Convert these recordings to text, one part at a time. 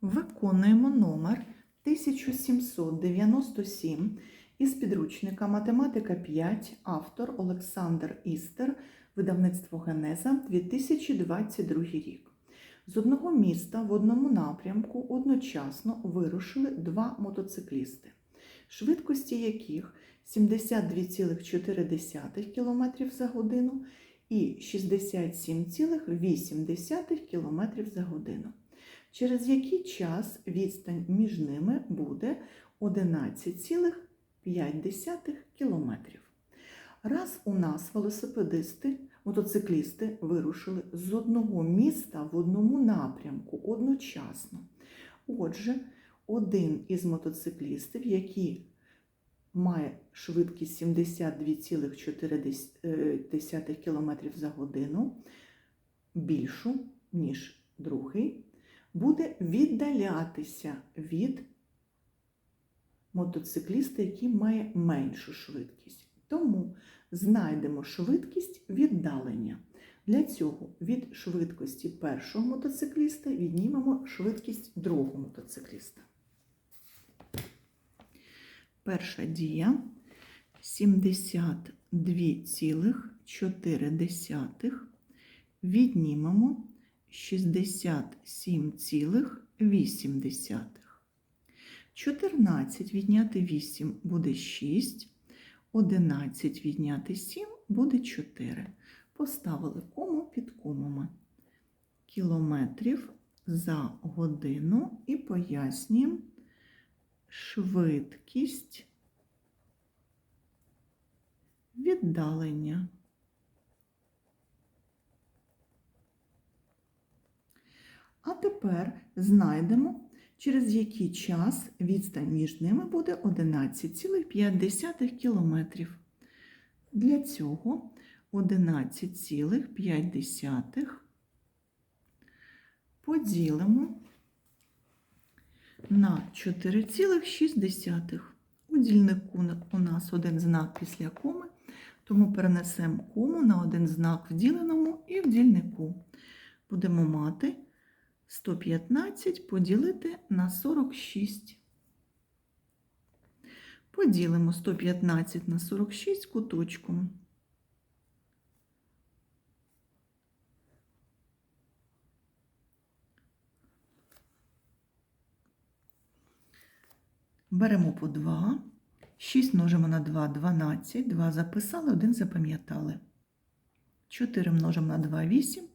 Виконуємо номер 1797 із підручника Математика 5, автор Олександр Істер, видавництво Генеза 2022 рік. З одного міста в одному напрямку одночасно вирушили два мотоциклісти, швидкості яких 72,4 км за годину і 67,8 км за годину через який час відстань між ними буде 11,5 кілометрів. Раз у нас велосипедисти, мотоциклісти вирушили з одного міста в одному напрямку одночасно. Отже, один із мотоциклістів, який має швидкість 72,4 км за годину, більшу, ніж другий, буде віддалятися від мотоцикліста, який має меншу швидкість. Тому знайдемо швидкість віддалення. Для цього від швидкості першого мотоцикліста віднімемо швидкість другого мотоцикліста. Перша дія 72,4 віднімемо 67,8. 14 відняти 8 буде 6, 11 відняти 7 буде 4. Поставили кому під комами кілометрів за годину і пояснюємо швидкість віддалення. А тепер знайдемо, через який час відстань між ними буде 11,5 кілометрів. Для цього 11,5 поділимо на 4,6. У дільнику у нас один знак після коми, тому перенесемо кому на один знак в діленому і в дільнику. Будемо мати 115 поділити на 46. Поділимо 115 на 46 куточком. Беремо по 2. 6 множимо на 2 12. 2 записали, 1 запам'ятали. 4 множимо на 2 8,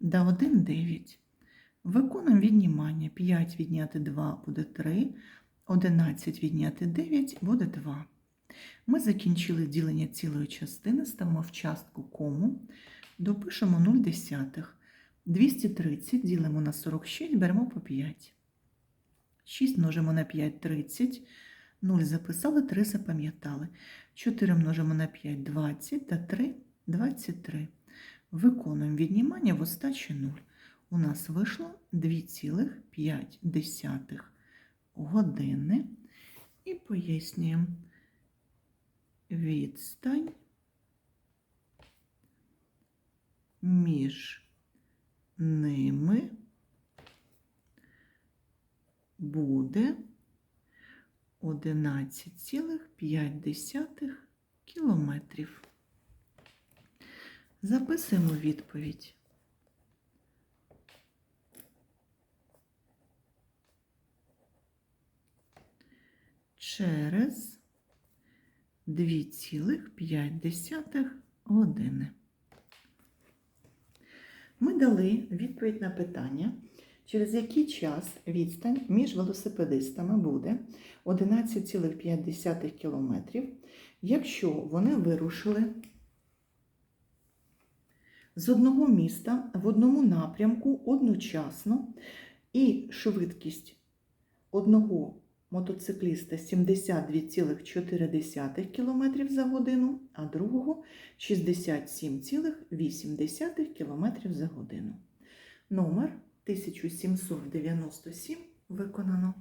да 1 9. Виконуємо віднімання. 5 відняти 2 буде 3, 11 відняти 9 буде 2. Ми закінчили ділення цілої частини, ставимо в частку кому, допишемо 0 десятих. 230 ділимо на 46, беремо по 5. 6 множимо на 5 30, 0 записали, 3 запам'ятали. 4 множимо на 5 20 та 3 23. Виконуємо віднімання в остачі 0 у нас вийшло 2,5 години і пояснюємо відстань між ними буде 11,5 кілометрів. Записуємо відповідь. Через 2,5 години. Ми дали відповідь на питання, через який час відстань між велосипедистами буде 11,5 км, якщо вони вирушили з одного міста в одному напрямку одночасно і швидкість одного мотоцикліста 72,4 км за годину, а другого 67,8 км за годину. Номер 1797 виконано.